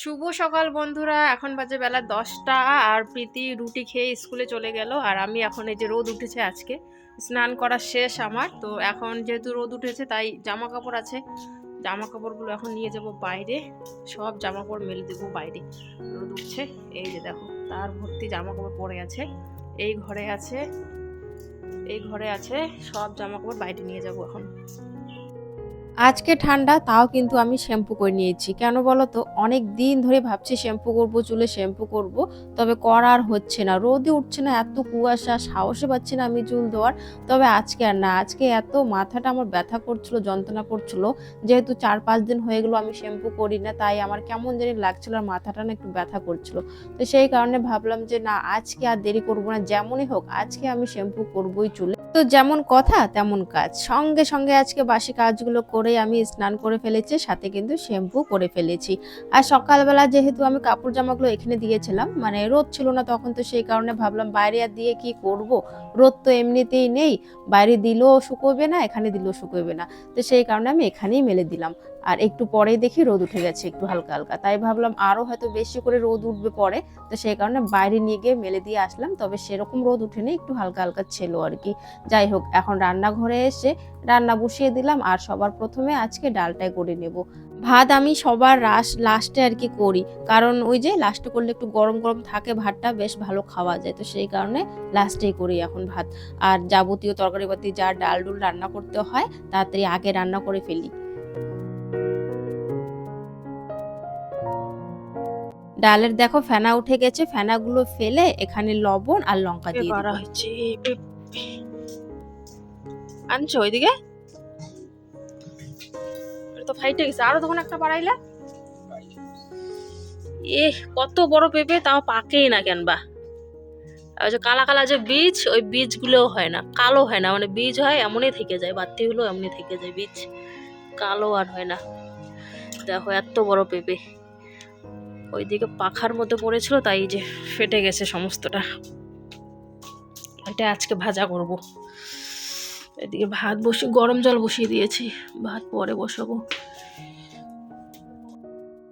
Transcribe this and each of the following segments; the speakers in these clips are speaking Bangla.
শুভ সকাল বন্ধুরা, এখন বাজে বেলা দশটা আর প্রীতি রুটি খেয়ে স্কুলে চলে গেল আর আমি এখন এই যে রোদ উঠেছে আজকে, স্নান করা শেষ আমার। তো এখন যেহেতু রোদ উঠেছে তাই জামা কাপড় আছে জামা কাপড়গুলো এখন নিয়ে যাব বাইরে, সব জামা কাপড় মেলে দেবো বাইরে। রোদ উঠছে, এই যে দেখো, তার ভর্তি জামা কাপড় পরে আছে, এই ঘরে আছে, এই ঘরে আছে, সব জামা কাপড় বাইরে নিয়ে যাব এখন। আজকে ঠান্ডা, তাও কিন্তু আমি শ্যাম্পু করে নিয়েছি। কেন বলো তো? অনেক দিন ধরে ভাবছি শ্যাম্পু করব, চুলে শ্যাম্পু করব, তবে করার হচ্ছে না। রোদে উঠছে না, এত কুয়াশা সাহসে পাচ্ছি না আমি চুল দেওয়ার। তবে আজকে আর না, আজকে এত মাথাটা আমার ব্যথা করছিল, যন্ত্রণা করছিল, যেহেতু চার পাঁচ দিন হয়ে গেলো আমি শ্যাম্পু করি না, তাই আমার কেমন জানি লাগছিল আর মাথাটা না একটু ব্যথা করছিল। তো সেই কারণে ভাবলাম যে না, আজকে আর দেরি করব না, যেমনই হোক, আজকে আমি শ্যাম্পু করবোই চুলে। তো যেমন কথা, তেমন কাজ। সঙ্গে সঙ্গে আজকে বাসি কাজগুলো করে আমি স্নান করে ফেলেছি, সাথে কিন্তু শ্যাম্পু করে ফেলেছি। আর সকালবেলা যেহেতু আমি কাপড় জামাগুলো এখানে দিয়েছিলাম মানে রোদ ছিল না তখন তো সেই কারণে ভাবলাম বাইরে আর দিয়ে কি করব? রোদ তো এমনিতেই নেই, বাইরে দিলেও শুকোবে না, এখানে দিলেও শুকোবে না। তো সেই কারণে আমি এখানেই মেলে দিলাম। আর একটু পরেই দেখি রোদ উঠে গেছে, একটু হালকা হালকা। তাই ভাবলাম আরও হয়তো বেশি করে রোদ উঠবে পরে। তো সেই কারণে বাইরে নিয়ে গিয়ে মেলে দিয়ে আসলাম, তবে সেরকম রোদ উঠেনি, একটু হালকা হালকা ছিল আর কি। যাই হোক, এখন রান্নাঘরে এসে রান্না বসিয়ে দিলাম আর সবার প্রথমে আজকে ডালটাই করে নেব। ভাত আমি সবার রাস, লাস্টে আর কি করি, কারণ ওই যে লাস্টে করলে একটু গরম গরম থাকে, ভাতটা বেশ ভালো খাওয়া যায়, তো সেই কারণে লাস্টেই করি এখন ভাত। আর যাবতীয় তরকারিপাতি, যা ডাল ডুল রান্না করতে হয়, তাড়াতাড়ি আগে রান্না করে ফেলি। ডালের দেখো ফেনা উঠে গেছে ফেনাগুলো ফেলে এখানে লবণ আর লঙ্কা দিয়ে করা। হচ্ছে আনছো ওইদিকে? তো ফাইটে গেছে। আরও তখন একটা বাড়াইলা? এ কত বড় পেঁপে তাও পাকেই না কেন বা যে কালা কালা যে বীজ ওই বীজগুলোও হয় না। কালো হয় না মানে বীজ হয় এমনই থেকে যায়। বাতি হলো এমনই থেকে যায় বীজ। কালো আর হয় না। দেখো এত বড় পেঁপে। ওইদিকে পাখার মধ্যে পড়েছিল, তাই যে ফেটে গেছে সমস্তটা। এটা আজকে ভাজা করব। এদিকে ভাত বসিয়ে গরম জল বসিয়ে দিয়েছি। ভাত পরে বসাবো।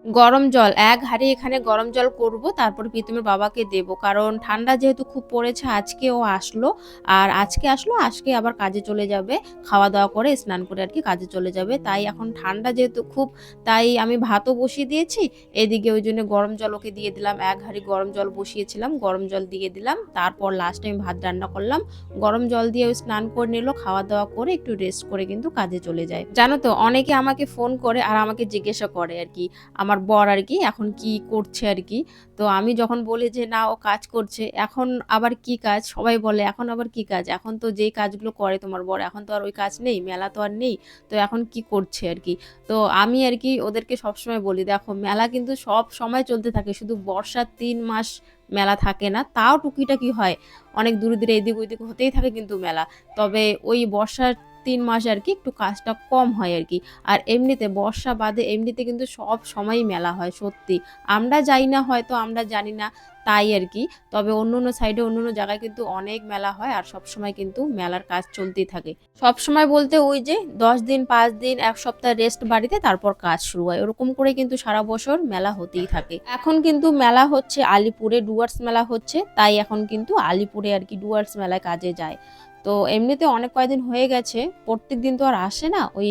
গরম জল। এক হাঁড়ি এখানে গরম জল করব, তারপর প্রীতমের বাবাকে দেব। কারণ ঠান্ডা যেহেতু খুব পড়েছে আজকে ও আসলো। আর আজকে আসলো, আজকে আবার কাজে চলে যাবে। খাওয়া দাওয়া করে স্নান করে আর কি কাজে চলে যাবে। তাই এখন ঠান্ডা যেহেতু খুব, তাই আমি ভাতও বসিয়ে দিয়েছি। এদিকে ওই জন্য গরম জল ওকে দিয়ে দিলাম। এক হাঁড়ি গরম জল বসিয়েছিলাম, গরম জল দিয়ে দিলাম। তারপর লাস্টে আমি ভাত রান্না করলাম। গরম জল দিয়ে ওই স্নান করে নিল খাওয়া দাওয়া করে একটু রেস্ট করে কিন্তু কাজে চলে যায়। জানো তো, অনেকে আমাকে ফোন করে আর আমাকে জিজ্ঞাসা করে আর কি। আমার বর আর কি এখন কি করছে আর কি। তো আমি যখন বলি যে, না, ও কাজ করছে। এখন আবার কি কাজ? সবাই বলে, এখন আবার কি কাজ? এখন তো যেই কাজগুলো করে তোমার বর, এখন তো আর ওই কাজ নেই, মেলা তো আর নেই। তো এখন কি করছে আর কি? তো আমি আর কি ওদেরকে সবসময় বলি, দেখো, মেলা কিন্তু সব সময় চলতে থাকে। শুধু বর্ষার তিন মাস মেলা থাকে না, তাও টুকিটাকি হয়। অনেক দূরে দূরে এদিক ওইদিক হতেই থাকে কিন্তু মেলা। তবে ওই বর্ষার তিন মাস আর কি একটু কাজটা কম হয় আর কি। আর এমনিতে বর্ষা বাদে এমনিতে কিন্তু সব সময়ই মেলা হয়, সত্যি। আমরা যাই না হয়তো, আমরা জানি না তাই আর কি। তবে অন্য অন্য সাইডে অন্য অন্য জায়গায় কিন্তু অনেক মেলা হয় আর সব সময় কিন্তু মেলার কাজ চলতেই থাকে। সব সময় বলতে ওই যে দশ দিন, পাঁচ দিন, এক সপ্তাহ রেস্ট বাড়িতে তারপর কাজ শুরু হয়। ওরকম করে কিন্তু সারা বছর মেলা হতেই থাকে। এখন কিন্তু মেলা হচ্ছে আলিপুরে, ডুয়ার্স মেলা হচ্ছে, তাই এখন কিন্তু আলিপুরে আর কি ডুয়ার্স মেলায় কাজে যায়। তো এমনিতে অনেক কয়দিন হয়ে গেছে, প্রত্যেক দিন তো আর আসে না, ওই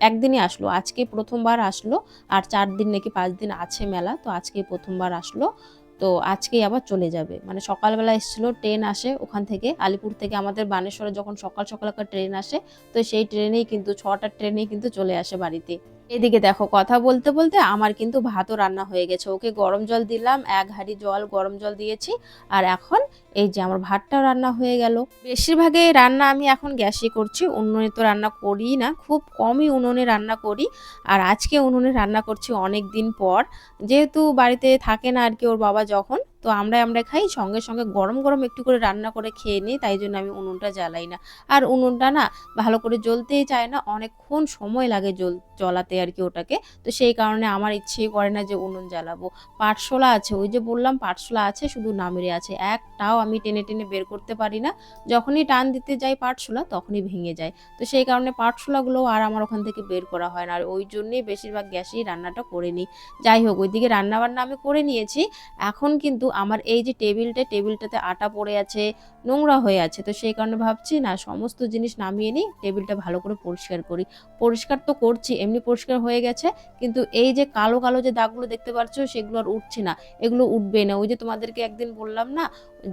একদিনই আসলো। আজকে প্রথমবার আসলো, আর চার দিন নাকি পাঁচ দিন আছে মেলা, তো আজকে প্রথমবার আসলো। তো আজকেই আবার চলে যাবে। মানে সকালবেলা এসেছিল ট্রেন আসে ওখান থেকে, আলিপুর থেকে আমাদের বানেশ্বরে যখন সকাল সকাল একটা ট্রেন আসে, তো সেই ট্রেনেই কিন্তু ছটার ট্রেনেই কিন্তু চলে আসে বাড়িতে। এদিকে দেখো, কথা বলতে বলতে আমার কিন্তু ভাতও রান্না হয়ে গেছে। ওকে গরম জল দিলাম, এক হাঁড়ি জল, গরম জল দিয়েছি, আর এখন এই যে আমার ভাতটাও রান্না হয়ে গেল। বেশিরভাগে রান্না আমি এখন গ্যাসে করছি, উনুনে তো রান্না করি না, খুব কমই উনুনে রান্না করি। আর আজকে উনুনে রান্না করছি অনেক দিন পর, যেহেতু বাড়িতে থাকে না আর কি, ওর বাবা যখন তো আমরা আমরা খাই। সঙ্গে সঙ্গে গরম গরম একটু করে রান্না করে খেয়ে নিই, তাই জন্য আমি উনুনটা জ্বালাই না। আর উনুনটা না ভালো করে জ্বলতেই চায় না, অনেকক্ষণ সময় লাগে জ্বল, জ্বলাতে আর কি ওটাকে। তো সেই কারণে আমার ইচ্ছেই করে না যে উনুন জ্বালাবো। পাটশোলা আছে, ওই যে বললাম পাটশোলা আছে, শুধু নামেরে আছে। একটাও আমি টেনে টেনে বের করতে পারি না। যখনই টান দিতে যাই পাটশোলা, তখনই ভেঙে যায়। তো সেই কারণে পাটশোলাগুলো আর আমার ওখান থেকে বের করা হয় না। আর ওই জন্যই বেশিরভাগ গ্যাসেই রান্নাটা করে নিই। যাই হোক, ওইদিকে রান্নাবান্না আমি করে নিয়েছি। এখন কিন্তু আমার এই যে টেবিলটা, টেবিলটাতে আটা পড়ে আছে, নোংরা হয়ে আছে, তো সেই কারণে ভাবছি, না, সমস্ত জিনিস নামিয়ে নিই, টেবিলটা ভালো করে পরিষ্কার করি। পরিষ্কার তো করছি, এমনি পরিষ্কার হয়ে গেছে, কিন্তু এই যে কালো কালো যে দাগগুলো দেখতে পাচ্ছ, সেগুলো আর উঠছে না। এগুলো উঠবে না। ওই যে তোমাদেরকে একদিন বললাম না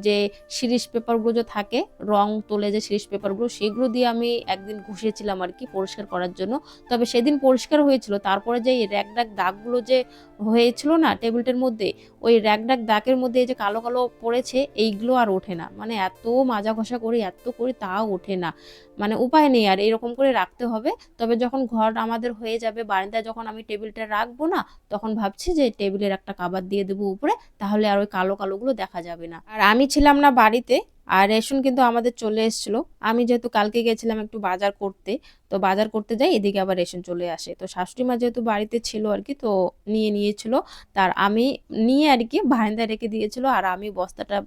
যে সিরিজ পেপারগুলো যে থাকে, রং তোলে যে সিরিজ পেপারগুলো, সেগুলো দিয়ে আমি একদিন ঘুষিয়েছিলাম আর কি পরিষ্কার করার জন্য। তবে সেদিন পরিষ্কার হয়েছিল, তারপরে যে এই র্যাক ড্যাক দাগগুলো যে হয়েছিল না টেবিলটার মধ্যে, ওই র্যাক ড্যাক দাগের মধ্যে যে কালো কালো পড়েছে, এইগুলো আর ওঠে না। মানে এত মাজা ঘষা করি, এত করি তাও ওঠে না। মানে উপায় নেই আর এরকম করে রাখতে হবে। তবে যখন ঘর আমাদের হয়ে যাবে, বারান্দায় যখন আমি টেবিলটা রাখব না, তখন ভাবছি যে টেবিলের একটা কাবার দিয়ে দেবো উপরে, তাহলে আর ওই কালো কালোগুলো দেখা যাবে না। আর আমি ছিলাম না বাড়িতে, আর রেশন কিন্তু আমাদের চলে এসেছিল। আমি যেহেতু কালকে গেছিলাম একটু বাজার করতে তো বাজার করতে যাই, এদিকে আবার রেশন চলে আসে। তো শাশুড়ি মা যেহেতু বাড়িতে ছিল আর কি, তো নিয়ে নিয়েছিল। তার আমি নিয়ে আর কি বারান্দায় রেখে দিয়েছিল আর আমি বস্তাটা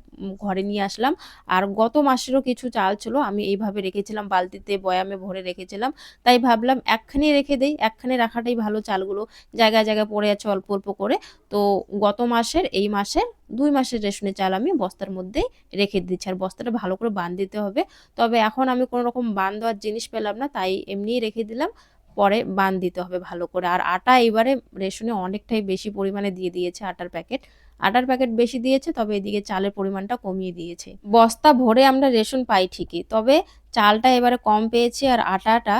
ঘরে নিয়ে আসলাম। আর গত মাসেরও কিছু চাল ছিল, আমি এইভাবে রেখেছিলাম, বালতিতে বয়ামে ভরে রেখেছিলাম। তাই ভাবলাম একখানে রেখে দেই, একখানি রাখাটাই ভালো চালগুলো। জায়গায় জায়গায় পড়ে আছে অল্প অল্প করে। তো গত মাসের, এই মাসের দুই মাসের রেশনের চাল আমি বস্তার মধ্যেই রেখে দিচ্ছি। আর বস্তাটা ভালো করে বাঁধ দিতে হবে। তবে এখন আমি কোনো রকম বান দেওয়ার জিনিস পেলাম না, তাই এমনিই রেখে দিলাম, পরে বান দিতে হবে ভালো করে। আর আটা এবারে রেশনে অনেকটাই বেশি পরিমাণে দিয়ে দিয়েছে আটার প্যাকেট। আটার প্যাকেট বেশি দিয়েছে, তবে এদিকে চালের পরিমাণটা কমিয়ে দিয়েছে। বস্তা ভরে আমরা রেশন পাই ঠিকই, তবে চালটা এবারে কম পেয়েছি আর আটাটা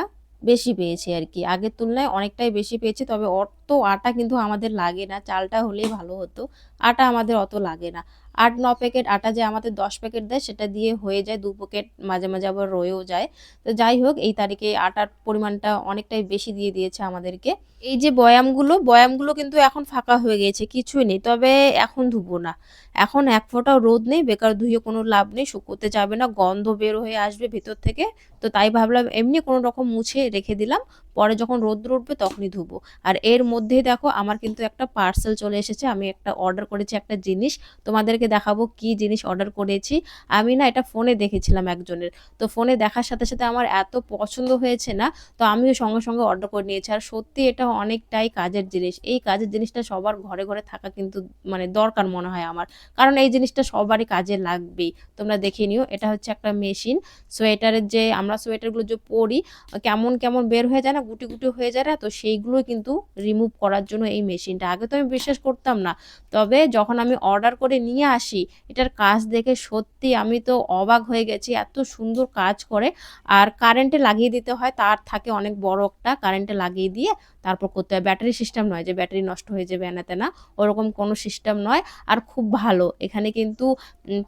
বেশি পেয়েছি আর কি আগের তুলনায় অনেকটাই বেশি পেয়েছি, তবে অত আটা কিন্তু আমাদের লাগে না। চালটা হলেই ভালো হতো। আটা আমাদের অত লাগে না। আট, ন প্যাকেট আটা যে আমাদের দশ প্যাকেট দেয়, সেটা দিয়ে হয়ে যায়, দু প্যাকেট মাঝে মাঝে আবার রয়েও যায়। তো যাই হোক, এই তারিখে আটার পরিমাণটা অনেকটাই বেশি দিয়ে দিয়েছে আমাদেরকে। এই যে বয়ামগুলো বয়ামগুলো কিন্তু এখন ফাঁকা হয়ে গিয়েছে কিছুই নেই। তবে এখন ধুবো না। এখন এক ফোঁটাও রোদ নেই, বেকার ধুয়ে কোনো লাভ নেই, শুকোতে যাবে না, গন্ধ বের হয়ে আসবে ভেতর থেকে। তো তাই ভাবলাম এমনি কোনো রকম মুছে রেখে দিলাম। পরে যখন রোদ্র উঠবে তখনই ধুবো। আর এর মধ্যেই দেখো আমার কিন্তু একটা পার্সেল চলে এসেছে। আমি একটা অর্ডার করেছি একটা জিনিস। তোমাদেরকে দেখাবো কি জিনিস অর্ডার করেছি। আমি না এটা ফোনে দেখেছিলাম একজনের। তো ফোনে দেখার সাথে সাথে আমার এত পছন্দ হয়েছে না, তো আমিও সঙ্গে সঙ্গে অর্ডার করে নিয়েছি। আর সত্যি এটা অনেকটাই কাজের জিনিস। এই কাজের জিনিসটা সবার ঘরে ঘরে থাকা কিন্তু মানে দরকার মনে হয় আমার। কারণ এই জিনিসটা সবারই কাজে লাগবেই। তোমরা দেখে নিও। এটা হচ্ছে একটা মেশিন সোয়েটারের যে আমরা সোয়েটারগুলো যে পরি, কেমন কেমন বের হয়ে যায় না, গুটি গুটি হয়ে যায় না, তো সেইগুলো কিন্তু রিমুভ করার জন্য এই মেশিনটা আগে তো আমি বিশ্বাস করতাম না। তবে যখন আমি অর্ডার করে নিয়ে আসি, এটার কাজ দেখে সত্যি আমি তো অবাক হয়ে গেছি, এত সুন্দর কাজ করে। আর কারেন্টে লাগিয়ে দিতে হয়, তার থাকে অনেক বড় একটা কারেন্টে লাগিয়ে দিয়ে তারপর করতে হয়। ব্যাটারি সিস্টেম নয় যে ব্যাটারি নষ্ট হয়ে যাবে এনাতে না, ওরকম কোনো সিস্টেম নয়। আর খুব ভালো, এখানে কিন্তু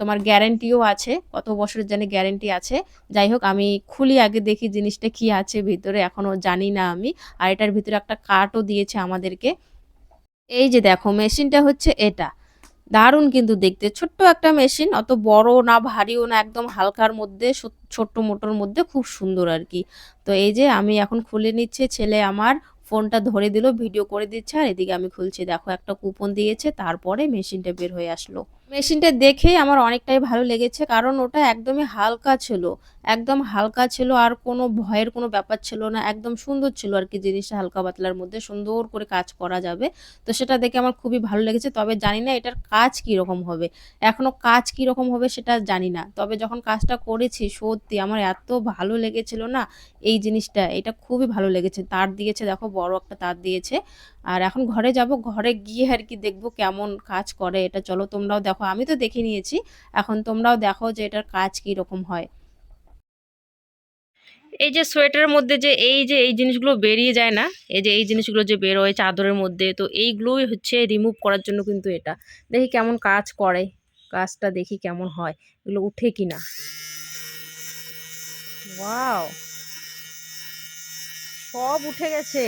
তোমার গ্যারেন্টিও আছে, কত বছরের জানি গ্যারেন্টি আছে। যাই হোক, আমি খুলি আগে দেখি জিনিসটা কি আছে ভিতরে। এখনও জানি না আমি। আর এটার ভিতরে একটা কার্টও দিয়েছে আমাদেরকে। এই যে দেখো, মেশিনটা হচ্ছে এটা। দারুণ কিন্তু দেখতে। ছোট্ট একটা মেশিন, অত বড় না, ভারীও না, একদম হালকার মধ্যে ছোট্ট মোটোর মধ্যে খুব সুন্দর আর কি। তো এই যে আমি এখন খুলে নিচ্ছে, ছেলে আমার ফোনটা ধরে দিল ভিডিও করে দিচ্ছে, আর এদিকে আমি খুলছি। দেখো একটা কুপন দিয়েছে, তারপরে মেশিনটা বের হয়ে আসলো। মেশিনটা দেখেই আমার অনেকটাই ভালো লেগেছে, কারণ ওটা একদমই হালকা ছিল, একদম হালকা ছিল আর কোনো ভয়ের কোনো ব্যাপার ছিল না, একদম সুন্দর ছিল আর কি জিনিসটা হালকা পাতলার মধ্যে, সুন্দর করে কাজ করা যাবে। তো সেটা দেখে আমার খুবই ভালো লেগেছে, তবে জানি না এটার কাজ কি রকম হবে এখনও কাজ কি রকম হবে সেটা জানি না। তবে যখন কাজটা করেছি, সত্যি আমার এত ভালো লেগেছিল না এই জিনিসটা, এটা খুবই ভালো লেগেছে, তার দিয়েছে দেখো বড় একটা তার দিয়েছে। আর এখন ঘরে যাব, ঘরে গিয়ে আর কি দেখব কেমন কাজ করে, এটা চলো তোমরাও দেখো। আমি তো দেখে নিয়েছি। এখন তোমরাও দেখো যে এটার কাজ কি রকম হয়। এই যে সোয়েটারের মধ্যে যে এই যে এই জিনিসগুলো বেরিয়ে যায় না, এই যে এই জিনিসগুলো যে বেরোয় চাদরের মধ্যে, তো এইগুলোই হচ্ছে রিমুভ করার জন্য কিন্তু এটা। দেখি কেমন কাজ করে, কাজটা দেখি কেমন হয়, এগুলো উঠে কি না সব উঠে গেছে।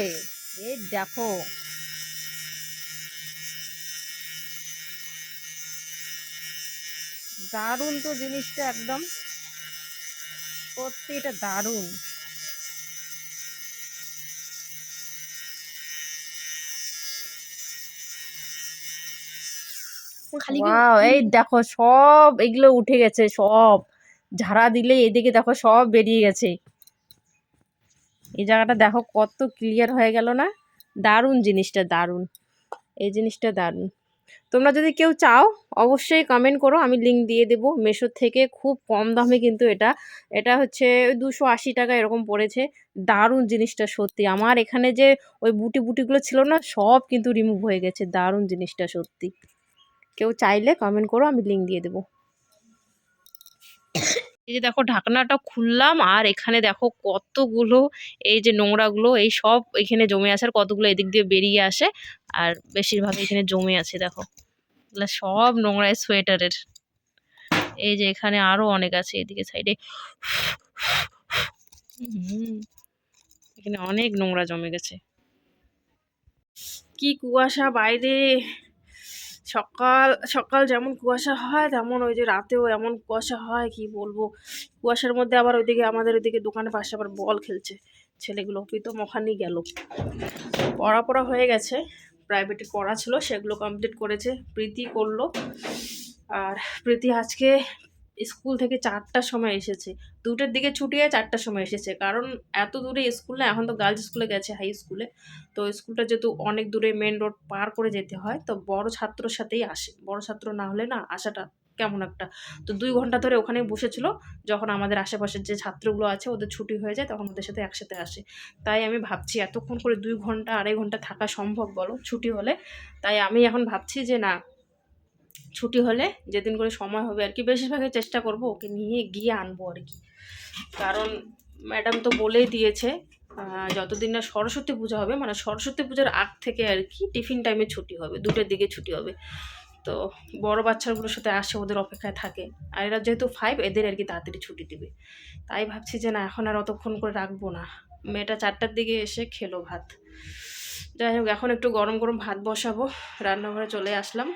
এই দেখো। দারুণ তো জিনিসটা একদম। সত্যি এটা দারুণ। এই দেখো সব এগুলো উঠে গেছে সব। ঝাড়া দিলে এদিকে দেখো সব বেরিয়ে গেছে। এই জায়গাটা দেখো কত ক্লিয়ার হয়ে গেল না? দারুণ জিনিসটা দারুণ। এই জিনিসটা দারুণ। তোমরা যদি কেউ চাও, অবশ্যই কমেন্ট করো, আমি লিঙ্ক দিয়ে দেবো। মেশো থেকে খুব কম দামে কিন্তু এটা এটা হচ্ছে দুশো আশি টাকা এরকম পড়েছে। দারুণ জিনিসটা সত্যি। আমার এখানে যে ওই বুটি বুটিগুলো ছিল না, সব কিন্তু রিমুভ হয়ে গেছে। দারুণ জিনিসটা সত্যি। কেউ চাইলে কমেন্ট করো, আমি লিঙ্ক দিয়ে দেবো। এই যে দেখো ঢাকনাটা খুললাম আর এখানে দেখো কতগুলো এই যে নোংরাগুলো, এই সব এখানে জমে আছে আর কতগুলো এদিক দিয়ে বেরিয়ে আসে আর বেশিরভাগ এখানে জমে আছে দেখো। সব নোংরা সোয়েটারের। এই যে এখানে আরও অনেক আছে এদিকে সাইডে। এখানে অনেক নোংরা জমে গেছে। কি কুয়াশা বাইরে। সকাল সকাল যেমন কুয়াশা হয়, তেমন ওই যে রাতেও এমন কুয়াশা হয়, কি বলব? কুয়াশার মধ্যে আবার ওইদিকে, আমাদের ওইদিকে দোকানের পাশে আবার বল খেলছে ছেলেগুলো। প্রীতম ওখানেই গেল। পড়া পড়া হয়ে গেছে প্রাইভেটে করা ছিল, সেগুলো কমপ্লিট করেছে, প্রীতি করল। আর প্রীতি আজকে স্কুল থেকে চারটার সময় এসেছে। দুটোর দিকে ছুটি হয় চারটার সময় এসেছে। কারণ এত দূরে স্কুল না, এখন তো গার্লস স্কুলে গেছে হাই স্কুলে তো স্কুলটা যেহেতু অনেক দূরে মেন রোড পার করে যেতে হয়, তো বড় ছাত্রর সাথেই আসে। বড় ছাত্র না হলে না আসাটা কেমন একটা। তো দুই ঘণ্টা ধরে ওখানেই বসেছিল, যখন আমাদের আশেপাশের যে ছাত্রগুলো আছে, ওদের ছুটি হয়ে যায়, তখন ওদের সাথে একসাথে আসে। তাই আমি ভাবছি, এতক্ষণ করে দুই ঘণ্টা, আড়াই ঘণ্টা থাকা সম্ভব বলো? ছুটি হলে। তাই আমি এখন ভাবছি যে না ছুটি হলে যেদিন করে সময় হবে আর কি, বেশিরভাগই চেষ্টা করব ওকে নিয়ে গিয়ে আনব আর কি। কারণ ম্যাডাম তো বলেই দিয়েছে যতদিন না সরস্বতী পূজা হবে মানে সরস্বতী পূজার আগ থেকে আর কি টিফিন টাইমে ছুটি হবে, দুটোর দিকে ছুটি হবে। তো বড় বাচ্চাগুলোর সাথে আসে, ওদের অপেক্ষায় থাকে। আর এরা যেহেতু ফাইভ এদের আর কি তাড়াতাড়ি ছুটি দিবে। তাই ভাবছি যে না, এখন আর অতক্ষণ করে রাখব না। মেয়েটা চারটার দিকে এসে খেলো ভাত। যাই হোক, এখন একটু গরম গরম ভাত বসাবো। রান্নাঘরে চলে আসলাম।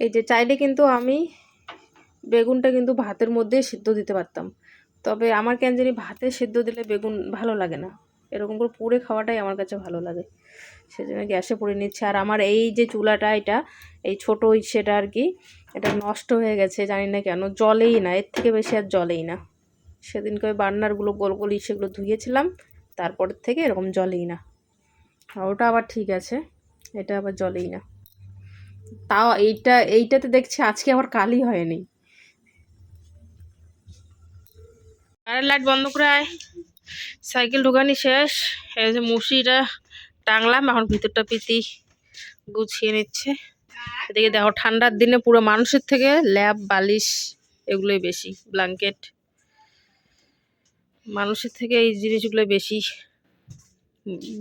এই যে চাইলে কিন্তু আমি বেগুনটা কিন্তু ভাতের মধ্যে সিদ্ধ দিতে পারতাম। তবে আমার কেন জানি ভাতে সিদ্ধ দিলে বেগুন ভালো লাগে না। এরকম করে পুড়ে খাওয়াটাই আমার কাছে ভালো লাগে। সেজন্য গ্যাসে পুড়ে নিচ্ছে। আর আমার এই যে চুলাটা, এটা, এই ছোটো সেটা আর কি, এটা নষ্ট হয়ে গেছে, জানি না কেন, জলেই না, এর থেকে বেশি আর জলেই না। সেদিনকে ওই বার্নারগুলো গোল গোল সেগুলো ধুয়েছিলাম, তারপর থেকে এরকম জলেই না। ওটা আবার ঠিক আছে, এটা আবার জলেই না। তাও এইটা, এইটাতে দেখছি আজকে আবার কালই হয়নি। আরে লাইট বন্ধ করে আয়। সাইকেল ঢোকানি শেষ। এই যে মুসিটা টাংলাম এখন ভিতরটা পিতি গুছিয়ে নিচ্ছে। এদিকে দেখো, ঠান্ডার দিনে পুরো মানুষের থেকে ল্যাব, বালিশ এগুলোই বেশি, ব্ল্যাঙ্কেট। মানুষের থেকে এই জিনিসগুলো বেশি।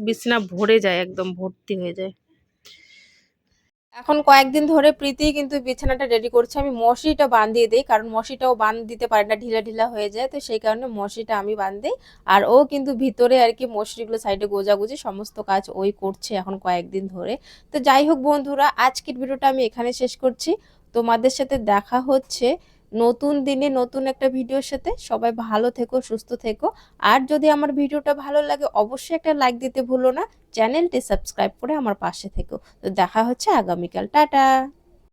বিছনা ভরে যায়, একদম ভর্তি হয়ে যায়। এখন কয়েকদিন ধরে প্রীতি কিন্তু বিছানাটা রেডি করছে। আমি মশিটা বাঁধিয়ে দিই, কারণ মশিটাও বাঁধ দিতে পারে না, ঢিলা ঢিলা হয়ে যায়। তো সেই কারণে মশিটা আমি বাঁধি আর ও কিন্তু ভিতরে আর কি মশিগুলো সাইডে গোজাগুজি, সমস্ত কাজ ওই করছে এখন কয়েকদিন ধরে। তো যাই হোক বন্ধুরা, আজকের ভিডিওটা আমি এখানে শেষ করছি। তোমাদের সাথে দেখা হচ্ছে নতুন দিনে নতুন একটা ভিডিওর সাথে সবাই ভালো থেকো, সুস্থ থেকো। আর যদি আমার ভিডিওটা ভালো লাগে, অবশ্যই একটা লাইক দিতে ভুলো না। চ্যানেলটি সাবস্ক্রাইব করে আমার পাশে থেকো। তো দেখা হচ্ছে আগামীকাল। টাটা!